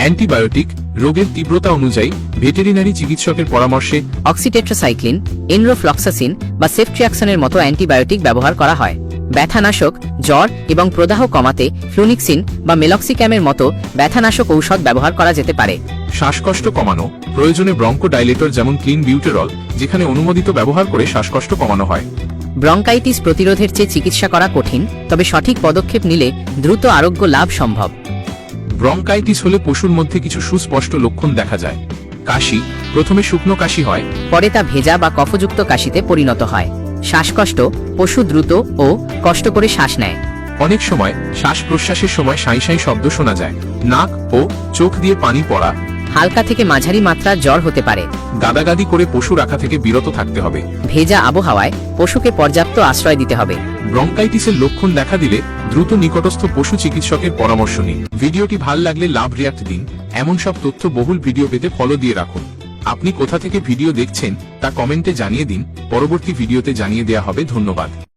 Antibiotic রোগের তীব্রতা অনুযায়ী ভেটেরিনারি চিকিৎসকের পরামর্শে অক্সিটেট্রাসাইক্লিন এনরোফ্লক্সাসিন বা সেফট্রিয়াক্সনের মতো অ্যান্টিবায়োটিক ব্যবহার করা হয়। ব্যথানাশক জ্বর এবং প্রদাহ কমাতে ফ্লুনিক্সিন বা মেলক্সিক্যামের মতো ব্যথানাশক ঔষধ ব্যবহার করা যেতে পারে। শ্বাসকষ্ট কমানো প্রয়োজনে ব্রঙ্কো ডাইলেটর যেমন ক্লিন বিউটেরল যেখানে অনুমোদিত ব্যবহার করে শ্বাসকষ্ট কমানো হয়। ব্রঙ্কাইটিস প্রতিরোধের চেয়ে চিকিৎসা করা কঠিন তবে সঠিক পদক্ষেপ নিলে দ্রুত আরোগ্য লাভ সম্ভব। ব্রঙ্কাইটিস হলে পশুর মধ্যে কিছু সুস্পষ্ট লক্ষণ দেখা যায়। কাশি প্রথমে শুকনো কাশি হয়। পরে তা ভেজা বা কফযুক্ত কাশিতে পরিণত হয়। শ্বাসকষ্ট পশু দ্রুত ও কষ্ট করে শ্বাস নেয়। অনেক সময় শ্বাস প্রশ্বাসের সময় সাঁই সাঁই শব্দ শোনা যায়। নাক ও চোখ দিয়ে পানি পড়া। হালকা থেকে মাঝারি মাত্রার জ্বর হতে পারে। গাদাগাদি করে পশু রাখা থেকে বিরত থাকতে হবে। ভেজা আবহাওয়ায় পশুকে পর্যাপ্ত আশ্রয় দিতে হবে। ব্রঙ্কাইটিসের লক্ষণ দেখা দিলে দ্রুত নিকটস্থ পশু চিকিৎসকের পরামর্শ নিন। ভিডিওটি ভালো লাগলে লাভ রিয়াক্ট দিন। এমন সব তথ্য বহুল ভিডিও পেতে ফলো দিয়ে রাখুন। আপনি কোথা থেকে ভিডিও দেখছেন তা কমেন্টে জানিয়ে দিন। পরবর্তী ভিডিওতে জানিয়ে দেওয়া হবে ধন্যবাদ।